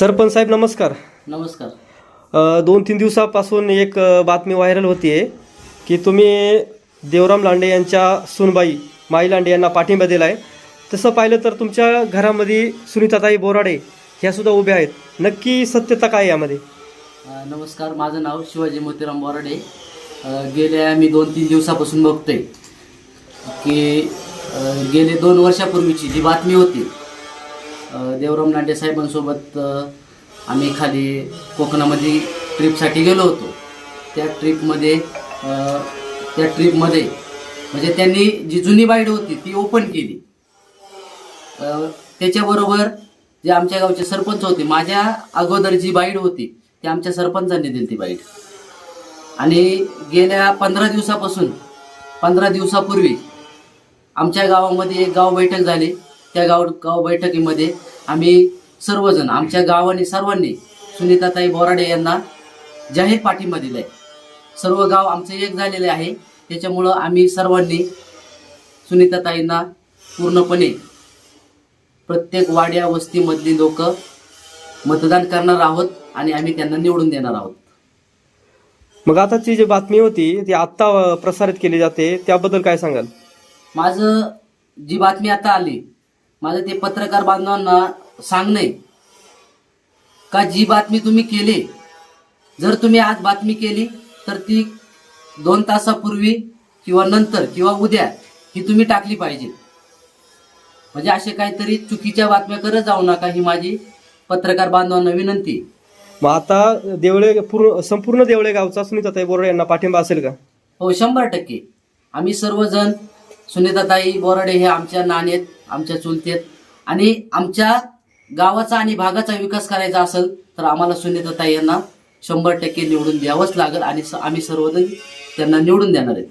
सरपंच साहेब नमस्कार. नमस्कार. अ, दोन तीन दिवसापासून एक अ, बातमी व्हायरल होतीये की तुम्ही देवराम लांडे यांच्या सुनबाई माई लांडे यांना पाठिंबा दिला आहे तसं पाहिलं तर तुमच्या घरामध्ये सुनीताताई बोराडे ह्या सुद्धा उभ्या आहेत. नक्की सत्यता काय आहे यामध्ये? अ, नमस्कार माझं नाव शिवाजी मोतीराम बोराडे. अ, गेल्या मी दोन तीन दिवसापासून बघतोय की अ, गेले दोन वर्षापूर्वीची जी बातमी होती देवराम लांडे साहेबांसोबत आम्ही खाली कोकणामध्ये ट्रिपसाठी गेलो होतो. त्या ट्रिपमध्ये त्या ट्रिपमध्ये म्हणजे त्यांनी जी जुनी बाईड होती ती ओपन केली. त्याच्याबरोबर जे आमच्या गावचे सरपंच होते माझ्या अगोदर जी बाईड होती ती आमच्या सरपंचांनी दिली ती बाईड. आणि गेल्या पंधरा दिवसापासून पंधरा दिवसापूर्वी आमच्या गावामध्ये एक गाव बैठक झाली. त्या गाव गाव बैठकीमध्ये आम्ही सर्वजण आमच्या गावाने सर्वांनी सुनीताताई बोराडे यांना जाहीर पाठिंबा दिलाय. सर्व गाव आमचे एक झालेले आहे. त्याच्यामुळं आम्ही सर्वांनी सुनीताताईंना पूर्णपणे प्रत्येक वाड्या वस्तीमधली लोक मतदान करणार आहोत आणि आम्ही त्यांना निवडून देणार आहोत. मग आताची जी बातमी होती ती आत्ता प्रसारित केली जाते. त्याबद्दल काय सांगाल? माझं जी बातमी आता आली माझं ते पत्रकार बांधवांना सांगणे का जी बातमी तुम्ही केली जर तुम्ही आज बातमी केली तर ती दोन तासापूर्वी किंवा नंतर किंवा उद्या ही तुम्ही टाकली पाहिजे. म्हणजे असे काहीतरी चुकीच्या बातम्या करत जाऊ नका ही माझी पत्रकार बांधवांना विनंती. मग आता देवळे पूर्ण संपूर्ण देवळे गावचा सुनीताताई बोराडे यांना पाठिंबा असेल का? हो शंभर टक्के. आम्ही सर्वजण सुनीताताई बोराडे हे आमच्या नानेत आमच्या चुलतेत. आणि आमच्या गावाचा आणि भागाचा विकास करायचा असेल तर आम्हाला सुनीताताई यांना शंभर टक्के निवडून द्यावंच लागेल आणि स- आम्ही सर्वजण त्यांना निवडून देणार आहेत.